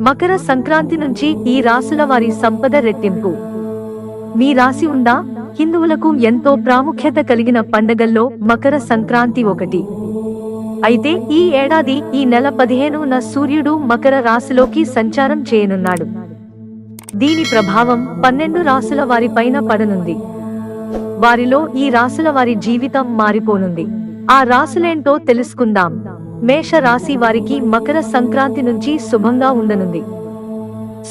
మకర సంక్రాంతి నుంచి ఈ రాసుల వారి సంపద రెట్టింపు. మీ రాశి ఉందా? హిందువులకు ఎంతో ప్రాముఖ్యత కలిగిన పండగల్లో మకర సంక్రాంతి ఒకటి. అయితే ఈ ఏడాది ఈ నెల పదిహేనున సూర్యుడు మకర రాశిలోకి సంచారం చేయనున్నాడు. దీని ప్రభావం పన్నెండు రాసుల వారిపైన పడనుంది. వారిలో ఈ రాసుల వారి జీవితం మారిపోనుంది. ఆ రాసులేంటో తెలుసుకుందాం. మేష రాశి వారికి మకర సంక్రాంతి నుంచి శుభంగా ఉండనుంది.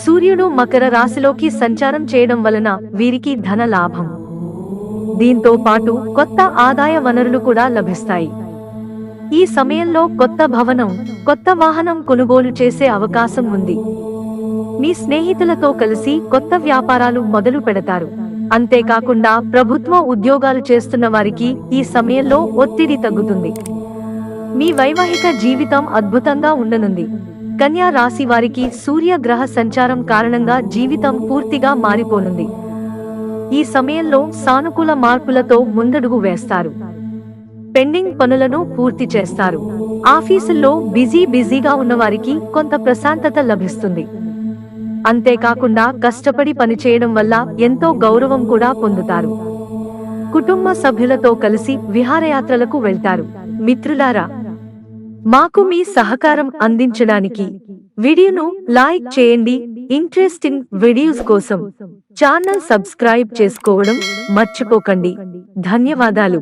సూర్యుడు మకర రాశిలోకి సంచారం చేయడం వలన వీరికి ధన లాభం. దీంతో పాటు కొత్త ఆదాయ వనరులు కూడా లభిస్తాయి. ఈ సమయంలో కొత్త భవనం కొత్త వాహనం కొనుగోలు చేసే అవకాశం ఉంది. మీ స్నేహితులతో కలిసి కొత్త వ్యాపారాలు మొదలు పెడతారు. అంతేకాకుండా ప్రభుత్వ ఉద్యోగాలు చేస్తున్న వారికి ఈ సమయంలో ఒత్తిడి తగ్గుతుంది. మీ వైవాహిక జీవితం అద్భుతంగా ఉండనుంది. కన్యా రాశి వారికి సూర్య గ్రహ సంచారం కారణంగా జీవితం పూర్తిగా మారిపోనుంది. ఈ సమయంలో సానుకూల మార్పులతో ముందడుగు వేస్తారు. పెండింగ్ పనులను పూర్తి చేస్తారు. ఆఫీసుల్లో బిజీ బిజీగా ఉన్నవారికి కొంత ప్రశాంతత లభిస్తుంది. అంతేకాకుండా కష్టపడి పనిచేయడం వల్ల ఎంతో గౌరవం కూడా పొందుతారు. కుటుంబ సభ్యులతో కలిసి విహారయాత్రలకు వెళ్తారు. మిత్రులారా మాకు మీ సహకారం అందించడానికి వీడియోను లైక్ చేయండి. ఇంట్రెస్టింగ్ వీడియోస్ కోసం ఛానల్ సబ్స్క్రైబ్ చేసుకోవడం మర్చిపోకండి. ధన్యవాదాలు.